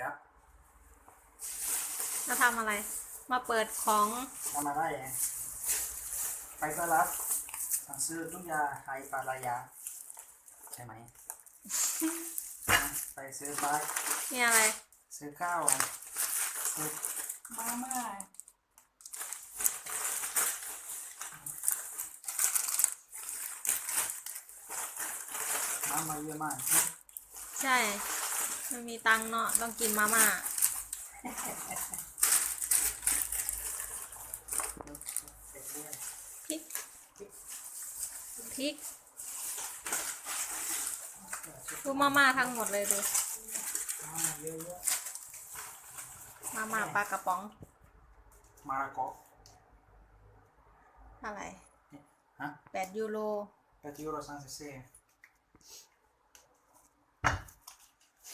ครับมาทำอะไร มาเปิดของทำมาได้ไงไปก็รับสั่งซื้อทุกยาไทยปลายา ใช่ไหม ไปซื้อปลานี่อะไร ซื้อข้าวซื้อมาม่ามามาเยอะมาก ใช่ ไม่มีตังค์เนาะต้องกินมาม่าเสร็จเรียบพริกพริกดูมาม่าทั้งหมดเลยดูมาม่าเยอะมาม่าปลากระป๋องๆมาระกอเท่าไหร่ฮะแปดยูโร8 euro 66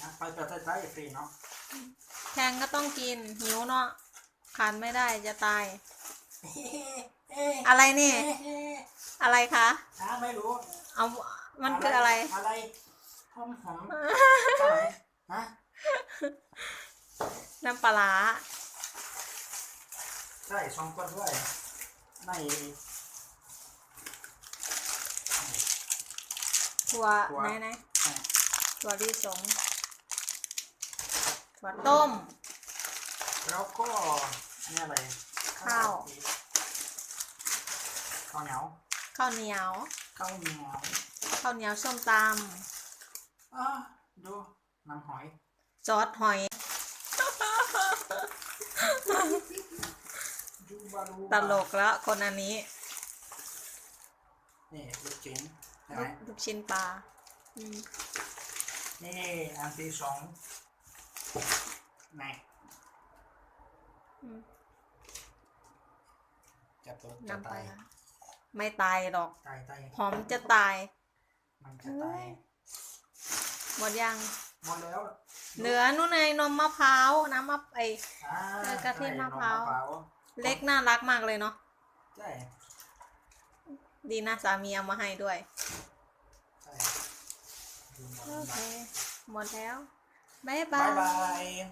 นะไปประเทศไทยฟรีเนาะแพงก็ต้องกินหิวเนาะขาดไม่ได้จะตาย อะไรนี่ อะไรคะอ่าไม่รู้ เอามันคืออะไร อะไรหอมหอมๆใช่ไหมฮะน้ำปลาร้าใช่สองคนด้วยในถั่วถั่วไหนไหนอะถั่วลิสง ถั่วต้ม แล้วก็นี่อะไรข้าวข้าวเหนียวข้าวเหนียวข้าวเหนียวข้าวเหนียวส้มตอะดูน้ำหอยำซอสหอยดูบารูตลกแล้วคนอันนี้นี่ลูกชิ้นใช่ไหลูมกลูกชิ้นปลาอืมนี่อันที่สอง ไหนอืมจะตัวจะน้ำปตาลายร้าไม่ตายหรอก ตายตายหอมจะตาย มันจะตายหมดยัง หมดแล้วเหลือนู่นไงนมมะพร้าวน้ำมะไออ่าเออกะทิมะพร้าวใช่นมมะเล็กน่ารักมากเลยเนาะใช่ดีนะสามีเอามาให้ด้วย ใช่ดูหมดโอเคหมดแล้ว 拜拜，拜 bye!